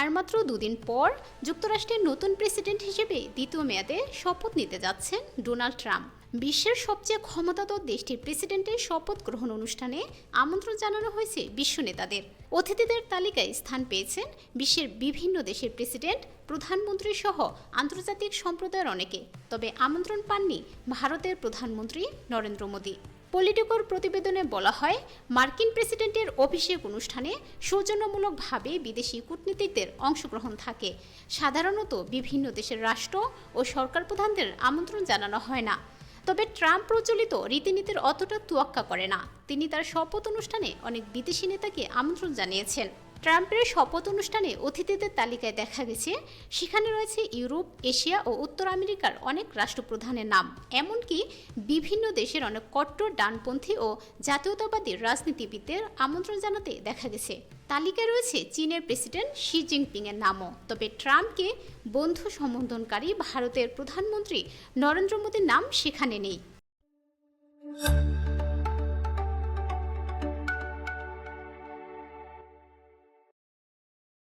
আর মাত্র দুদিন পর যুক্তরাষ্ট্রের নতুন প্রেসিডেন্ট হিসেবে দ্বিতীয় মেয়াদে শপথ নিতে যাচ্ছেন ডোনাল্ড ট্রাম্প। বিশ্বের সবচেয়ে ক্ষমতাধর দেশটির প্রেসিডেন্টের শপথ গ্রহণ অনুষ্ঠানে আমন্ত্রণ জানানো হয়েছে বিশ্ব নেতাদের। অতিথিদের তালিকায় স্থান পেয়েছেন বিশ্বের বিভিন্ন দেশের প্রেসিডেন্ট, প্রধানমন্ত্রী সহ আন্তর্জাতিক সম্প্রদায়ের অনেকে। তবে আমন্ত্রণ পাননি ভারতের প্রধানমন্ত্রী নরেন্দ্র মোদী। পলিটিকোর প্রতিবেদনে বলা হয়, মার্কিন প্রেসিডেন্টের অভিষেক অনুষ্ঠানে সৌজন্যমূলকভাবে বিদেশি কূটনীতিকদের অংশগ্রহণ থাকে। সাধারণত বিভিন্ন দেশের রাষ্ট্র ও সরকার প্রধানদের আমন্ত্রণ জানানো হয় না। তবে ট্রাম্প প্রচলিত রীতিনীতির অতটা তোয়াক্কা করে না। তিনি তার শপথ অনুষ্ঠানে অনেক বিদেশি নেতাকে আমন্ত্রণ জানিয়েছেন। ট্রাম্পের শপথ অনুষ্ঠানে অতিথিদের তালিকায় দেখা গেছে, সেখানে রয়েছে ইউরোপ, এশিয়া ও উত্তর আমেরিকার অনেক রাষ্ট্রপ্রধানের নাম। এমনকি বিভিন্ন দেশের অনেক কট্টর ডানপন্থী ও জাতীয়তাবাদী রাজনীতিবিদদের আমন্ত্রণ জানাতে দেখা গেছে। তালিকায় রয়েছে চীনের প্রেসিডেন্ট শি জিনপিং এর নামও। তবে ট্রাম্পকে বন্ধু সম্বোধনকারী ভারতের প্রধানমন্ত্রী নরেন্দ্র মোদীর নাম সেখানে নেই।